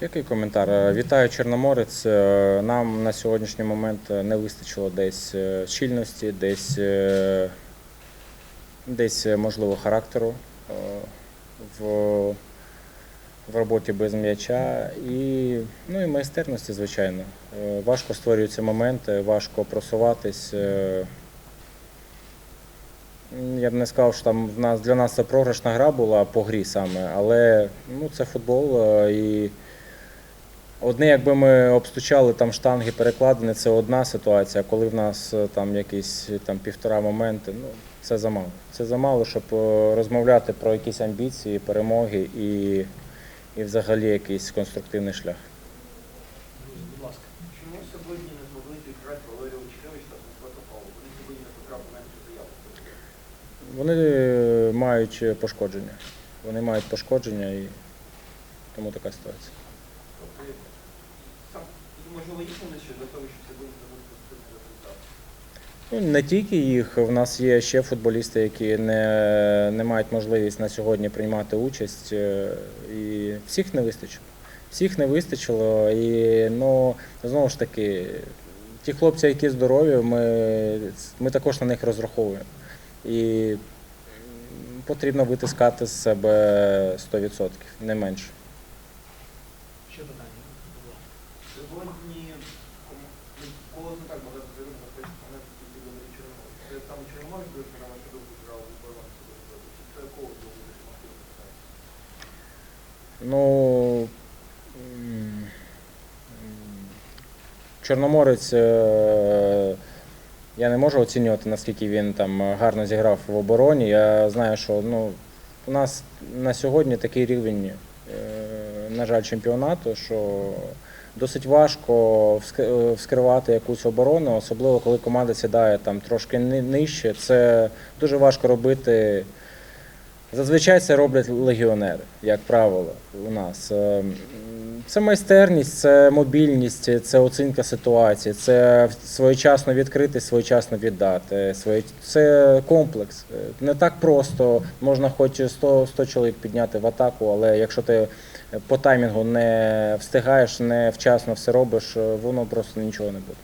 Який коментар? Е, Вітаю Чорноморець. Е, Нам на сьогоднішній момент е, не вистачило десь е, щільності, десь, е, десь е, можливо характеру е, в, в роботі без м'яча і, ну, і майстерності, звичайно. Е, Важко створюються моменти, важко просуватись. Я б не сказав, що там для нас це програшна гра була по грі саме, але ну, це футбол. е, І одне, якби ми обстучали там штанги перекладини, це одна ситуація. Коли в нас е, там якісь там півтора моменти, ну це замало. Це замало, щоб е, розмовляти про якісь амбіції, перемоги і, і взагалі якийсь конструктивний шлях. Вони е, мають пошкодження. Вони мають пошкодження і тому така ситуація. Тобто, можливо, їхні ще для того, щоб зробити позитивний результат. Ну, не тільки їх, в нас є ще футболісти, які не, не мають можливість на сьогодні приймати участь. е, І всіх не вистачило. Всіх не вистачило. І ну, знову ж таки, ті хлопці, які здорові, ми, ми також на них розраховуємо. І потрібно витискати з себе 100%, не менше. Ще питання. Сьогодні ну, колос не так багато тільки Чорноморець. Це саме Чорноморець, буде, на вашу думку, грав у балансі Чи це колос був активно питання? Ну, Чорноморець, е, я не можу оцінювати, наскільки він там гарно зіграв в обороні. Я знаю, що ну, у нас на сьогодні такий рівень, е, на жаль, чемпіонату, що досить важко е, вскривати якусь оборону, особливо коли команда сідає там трошки нижче. Це дуже важко робити. Зазвичай це роблять легіонери, як правило, у нас. Це майстерність, це мобільність, це оцінка ситуації, це своєчасно відкрити, своєчасно віддати. Це комплекс. Е, не так просто. Можна хоч 100 100 чоловік підняти в атаку, але якщо ти е, по таймінгу не встигаєш, не вчасно все робиш, е, воно просто нічого не буде.